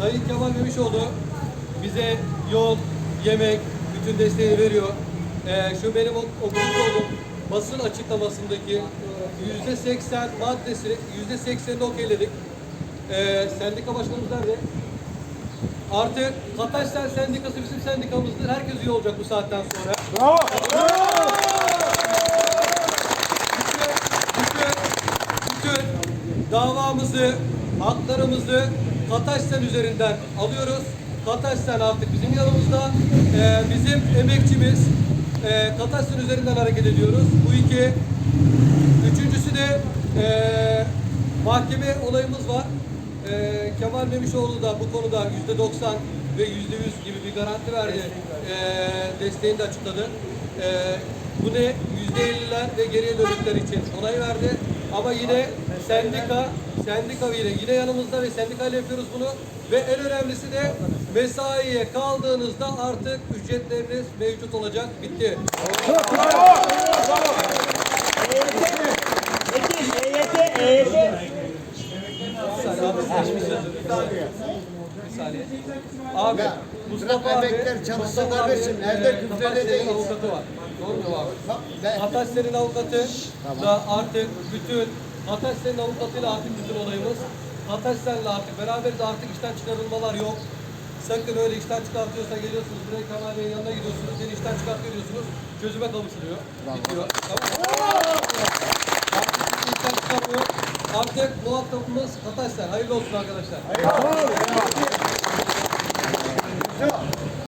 Sayın Kemal Memişoğlu bize yol, yemek, bütün desteğini veriyor. Ee, şu benim ok- okumuş olduğum basın açıklamasındaki yüzde seksen maddesini yüzde seksenini okeyledik. Ee, sendika başkanımız nerede? Artık Kataşlar Sendikası bizim sendikamızdır. Herkes üye olacak bu saatten sonra. Bütün, bütün, bütün davamızı, haklarımızı Kataşsen üzerinden alıyoruz. Kataşsen artık bizim yanımızda. Ee, bizim emekçimiz e, Kataşsen üzerinden hareket ediyoruz. Bu iki. Üçüncüsü de e, mahkeme olayımız var. E, Kemal Memişoğlu da bu konuda yüzde 90 ve yüzde 100 gibi bir garanti verdi. E, desteğini de açıkladı. E, bu ne? Yüzde 50'ler ve geriye dönükler için onay verdi. Ama yine sendika, sendika yine, yine yanımızda ve sendikayla yapıyoruz bunu. Ve en önemlisi de mesaiye kaldığınızda artık ücretleriniz mevcut olacak. Bitti. Peki EYT, EYT. Saniye abi, bir saniye. Abi, Mustafa abi, emekler Mustafa kardeşim, abi, nerede e, küfrede Kataş'ın değil. avukatı var. Doğru mu abi? Ben- avukatı da artık bütün, Kataş'ın avukatıyla artık bütün olayımız. Kataş'la artık beraberiz artık işten çıkarılmalar yok. Sakın öyle işten çıkartıyorsa geliyorsunuz buraya Kemal Bey'in yanına gidiyorsunuz, seni işten çıkartıyor diyorsunuz. Çözüme kavuşuluyor. Bitiyor. Tamam? Artık işten çıkarmıyor. Artık Kataşlar. Hayırlı olsun arkadaşlar.